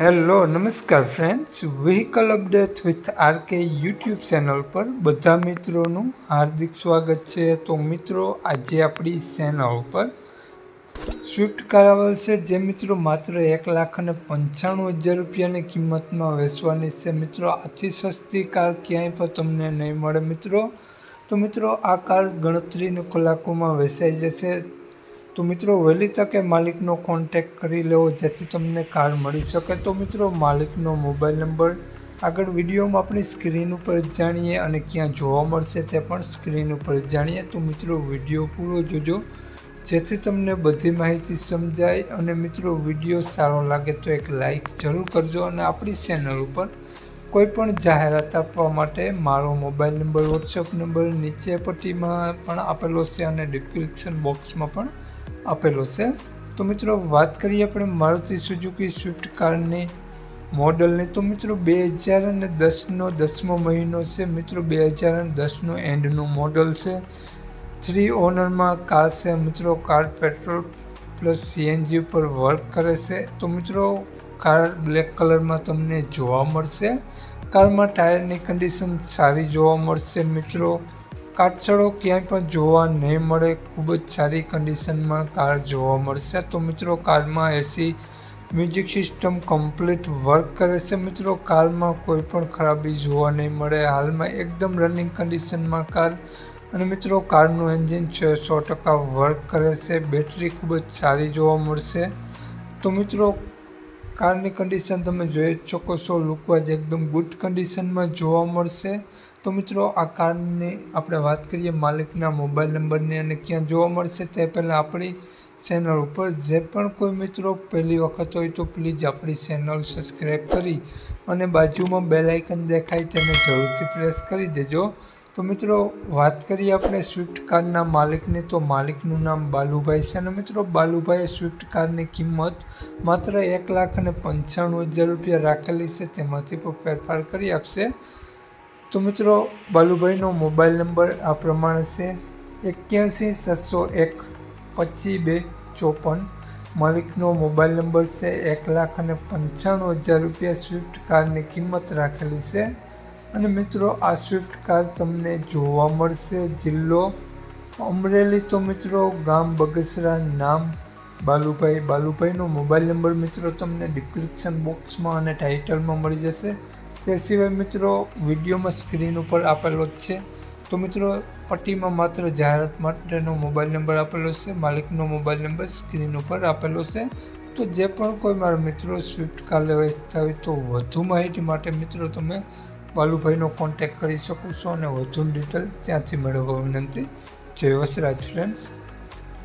Hello, નમસ્કાર friends vehicle update with RK YouTube channel પર બધા મિત્રોનું હાર્દિક સ્વાગત છે. તો મિત્રો, આજે આપણી ચેનલ પર સ્વિફ્ટ કાર આવેલ છે. જે મિત્રો માત્ર એક લાખ અને પંચાણું હજાર રૂપિયાની કિંમતમાં વેચવાની છે. મિત્રો, આથી સસ્તી કાર ક્યાંય પણ તમને નહીં મળે મિત્રો. તો મિત્રો, આ કાર ગણતરીની કલાકોમાં વેચાઈ જશે. તો મિત્રો, વહેલી તકે માલિકનો કોન્ટેક કરી લેવો, જેથી તમને કાર મળી શકે. તો મિત્રો, માલિકનો મોબાઈલ નંબર આગળ વિડીયોમાં આપણી સ્ક્રીન ઉપર જાણીએ અને ક્યાં જોવા મળશે તે પણ સ્ક્રીન ઉપર જાણીએ. તો મિત્રો, વીડિયો પૂરો જોજો, જેથી તમને બધી માહિતી સમજાય અને મિત્રો, વીડિયો સારો લાગે તો એક લાઈક જરૂર કરજો અને આપણી ચેનલ ઉપર કોઈ પણ જાહેરાત આપવા માટે મારો મોબાઈલ નંબર વોટ્સઅપ નંબર નીચે પટ્ટીમાં પણ આપેલો છે અને ડિસ્ક્રિપ્શન બોક્સમાં પણ આપેલો છે. તો મિત્રો, વાત કરીએ આપણે મારુતિ સુઝુકી સ્વિફ્ટ કારની મોડલની. તો મિત્રો, બે હજાર અને દસનો દસમો મહિનો છે. મિત્રો, બે હજાર અને દસનો એન્ડનું મોડલ છે. થ્રી ઓનરમાં કાર છે. મિત્રો, કાર પેટ્રોલ પ્લસ સીએનજી ઉપર વર્ક કરે છે. તો મિત્રો, કાર બ્લેક કલરમાં તમને જોવા મળશે. કારમાં ટાયરની કન્ડિશન સારી જોવા મળશે, મિત્રો. કાટછડો ક્યાંય પણ જોવા નહીં મળે, ખૂબ જ સારી કન્ડિશનમાં કાર જોવા મળશે. તો મિત્રો, કારમાં AC music system complete work કરે છે મિત્રો. કારમાં કોઈ પણ ખરાબી જોવા નહીં મળે. હાલમાં એકદમ રનિંગ કન્ડિશનમાં કાર અને મિત્રો, કારનું એન્જિન છે, સો ટકા વર્ક કરે છે. બેટરી ખૂબ જ સારી જોવા મળશે. તો મિત્રો કારની કન્ડિશન તમે જોઈ શકો છો. લુકવાઇઝ એકદમ ગુડ કન્ડિશનમાં જોવા મળશે. તો મિત્રો, આ કારની આપણે વાત કરીએ માલિકના મોબાઈલ નંબરની અને ક્યાં જોવા મળશે તે પહેલાં આપણી ચેનલ ઉપર. જે પણ કોઈ મિત્રો પહેલી વખત હોય તો પ્લીઝ આપણી ચેનલ સબસ્ક્રાઈબ કરી અને બાજુમાં બેલ દેખાય તેને જરૂરથી પ્રેસ કરી દેજો. તો મિત્રો, વાત કરીએ આપણે સ્વિફ્ટ કારના માલિકની. તો માલિકનું નામ બાલુભાઈ છે અને મિત્રો? બાલુભાઈએ સ્વિફ્ટ કારની કિંમત માત્ર એક લાખ અને પંચાણું હજાર રૂપિયા રાખેલી છે. તેમાંથી પણ ફેરફાર કરી આપશે. તો મિત્રો, બાલુભાઈનો મોબાઈલ નંબર આ પ્રમાણે છે. એક્યાસી છસો એક પચીસ બે ચોપન. માલિકનો મોબાઈલ નંબર છે એક લાખ અને પંચાણું હજાર રૂપિયા સ્વિફ્ટ કારની કિંમત રાખેલી છે. અને મિત્રો, આ સ્વિફ્ટ કાર તમને જોવા મળશે. જિલ્લો અમરેલી તો મિત્રો, ગામ બગસરા નામ બાલુભાઈ. બાલુભાઈનો મોબાઈલ નંબર મિત્રો તમને ડિસ્ક્રિપ્શન બોક્સમાં અને ટાઇટલમાં મળી જશે. તે સિવાય મિત્રો, વિડીયોમાં સ્ક્રીન ઉપર આપેલો જ છે. તો મિત્રો, પટ્ટીમાં માત્ર જાહેરાત માટેનો મોબાઈલ નંબર આપેલો છે. માલિકનો મોબાઈલ નંબર સ્ક્રીન ઉપર આપેલો છે. તો જે પણ કોઈ મારા મિત્રો સ્વિફ્ટ કાર લેવા ઈચ્છતા હોય તો વધુ માહિતી માટે મિત્રો તમે બાલુભાઈનો કોન્ટેક કરી શકો છો અને વધુ ડિટેલ ત્યાંથી મેળવવા વિનંતી. જય વસરાજ ફ્રેન્ડ્સ